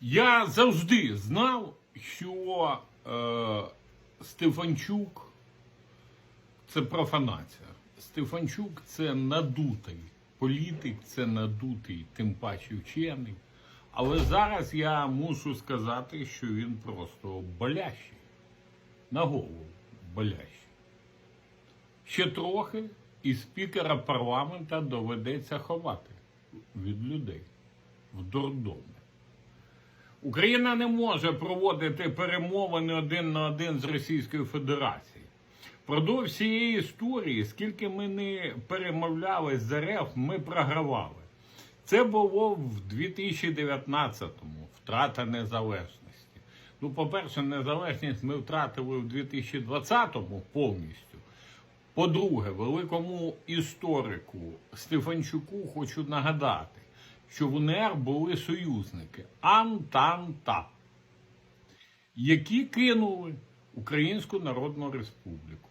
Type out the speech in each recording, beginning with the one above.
Я завжди знав, що е, Стефанчук це профанація. Стефанчук це надутий політик, це надутий, тим паче вчений. Але зараз я мушу сказати, що він просто болящий. На голову болящий. Ще трохи і спікера парламента доведеться ховати від людей в дурдомі. Україна не може проводити перемовини один на один з Російською Федерацією. Продовж всієї історії, скільки ми не перемовляли з РФ, ми програвали. Це було в 2019-му, втрата незалежності. Ну, по-перше, незалежність ми втратили в 2020-му повністю. По-друге, великому історику Стефанчуку хочу нагадати, що в УНР були союзники Антанта, які кинули Українську Народну Республіку.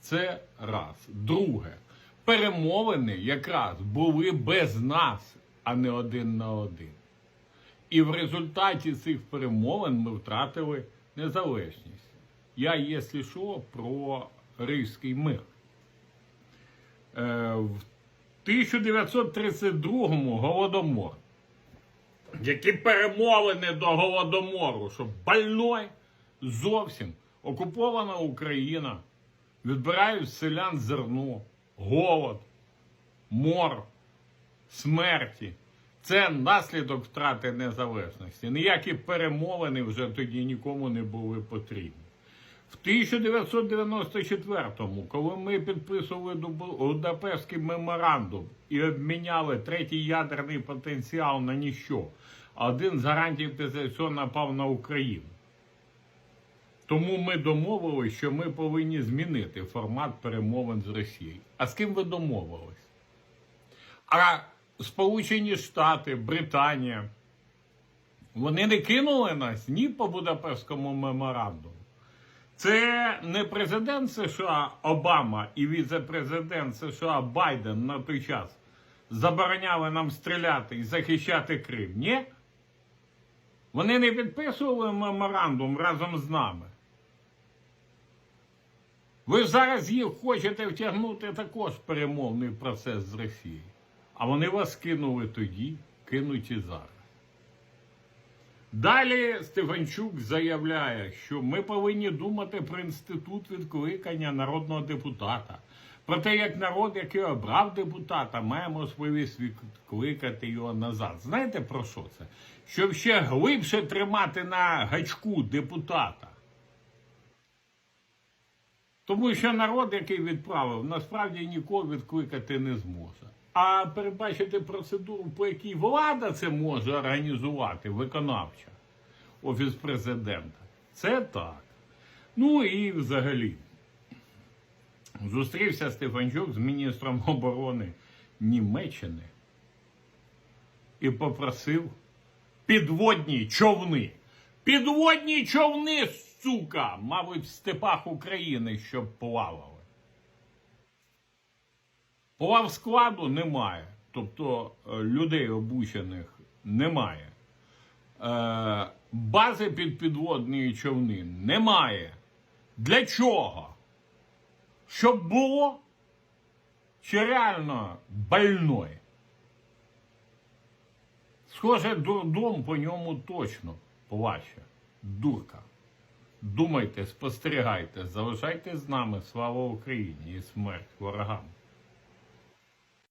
Це раз. Друге, перемовини якраз були без нас, а не один на один. І в результаті цих перемовин ми втратили незалежність. Я, якщо що, про Ризький мир. Е, в 1932-му голодомор. Які перемовини до голодомору, що больной зовсім окупована Україна, відбирають селян зерно, голод, мор, смерті. Це наслідок втрати незалежності. Ніякі перемовини вже тоді нікому не були потрібні. В 1994-му, коли ми підписували Будапештський меморандум і обміняли третій ядерний потенціал на ніщо, один з гарантій після напав на Україну. Тому ми домовилися, що ми повинні змінити формат перемовин з Росією. А з ким ви домовились? А Сполучені Штати, Британія, вони не кинули нас ні по Будапештському меморандуму. Це не президент США Обама і віце-президент США Байден на той час забороняли нам стріляти і захищати Крим. Ні? Вони не підписували меморандум разом з нами. Ви зараз їх хочете втягнути також в перемовний процес з Росією. А вони вас кинули тоді, кинуть і зараз. Далі Стефанчук заявляє, що ми повинні думати про інститут відкликання народного депутата. Про те, як народ, який обрав депутата, має можливість відкликати його назад. Знаєте про що це? Щоб ще глибше тримати на гачку депутата. Тому що народ, який відправив, насправді нікого відкликати не зможе. А передбачити процедуру, по якій влада це може організувати, виконавча, офіс президента, це так. Ну і взагалі, зустрівся Стефанчук з міністром оборони Німеччини і попросив підводні човни. Підводні човни, сука, мабуть, в степах України, щоб плавали. Плав складу немає, тобто е, людей обучених немає. Е, бази під підводні човни немає. Для чого? Щоб було? Чи реально больной? Схоже, дурдом по ньому точно плаче. Дурка. Думайте, спостерігайте, залишайтесь з нами. Слава Україні і смерть ворогам.